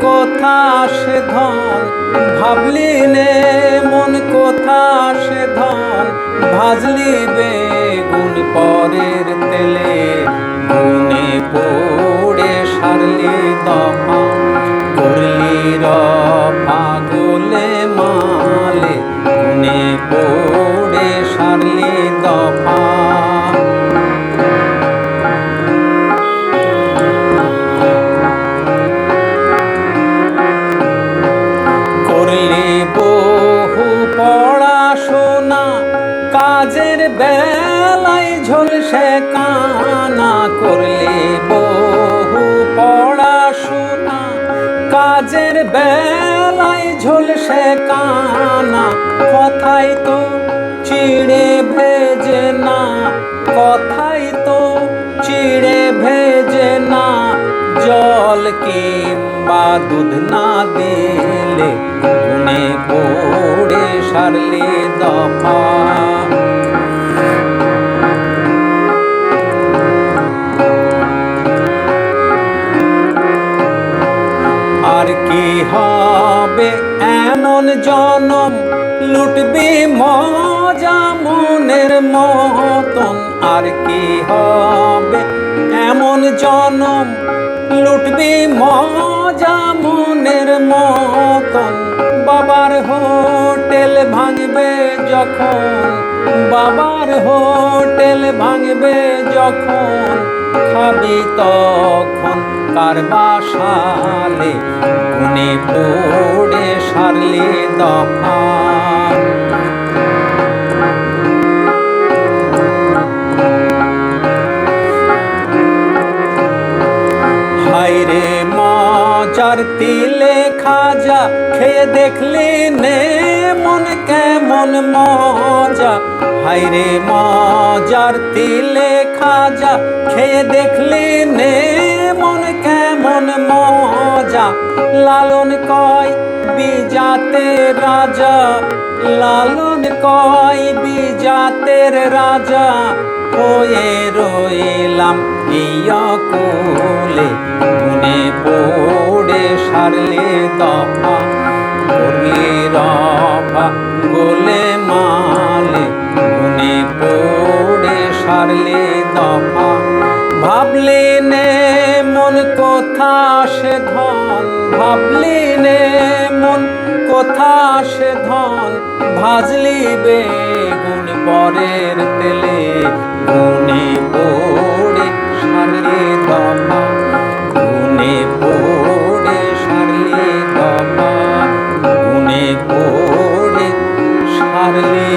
কোথা সে ধন ভাবলি নে মন কোথা সে ধন, ভাজলি বেগুন পরের তেলে গুনে পড়ে সারলি দফা কাজের বেলায় ঝলসে কানা করলে বহু পড়াশোনা। কাজের বেলায় ঝলসে কানা কথাই তো চিড়ে ভেজে না। কথাই তো চিড়ে ভেজে না, জল কিংবা দুধ না দিলে কি হবে এমন জনম? লুটবি মজা মনের মতন। আর কি হবে এমন জনম? লুটবি মজা মনের মতন। বাবার হোটেল ভাঙবে যখন। বাবার হোটেল ভাঙবে যখন। খাবি তখন কার বাসালে গুনে পড়ে সারলে দফা হাইরে মজার তিলে খাজা, খেয়ে দেখলি নে মন কেমন মজা। হাইরে মজার তিলে খাজা, খেয়ে দেখলি নে মন কেমন মজা লালন কয় বিজাতে রাজা, লালন কয় বিজাতের রাজা, হয়ে রইলাম ইয়া কোলে গুনে পড়ে সারলে দফা করলে রফা গোলে মালে গুনে পড়ে সারলে দফা ভাবলি নে মন কোথা সে ধন ভাবলি নে মন কোথা সে ধন, ভাজলি বেগুন পরের তেলে, গুনে পড়ে সারলে দফা গুনে পড়ে সারলে দফা গুনে পড়ে সারলে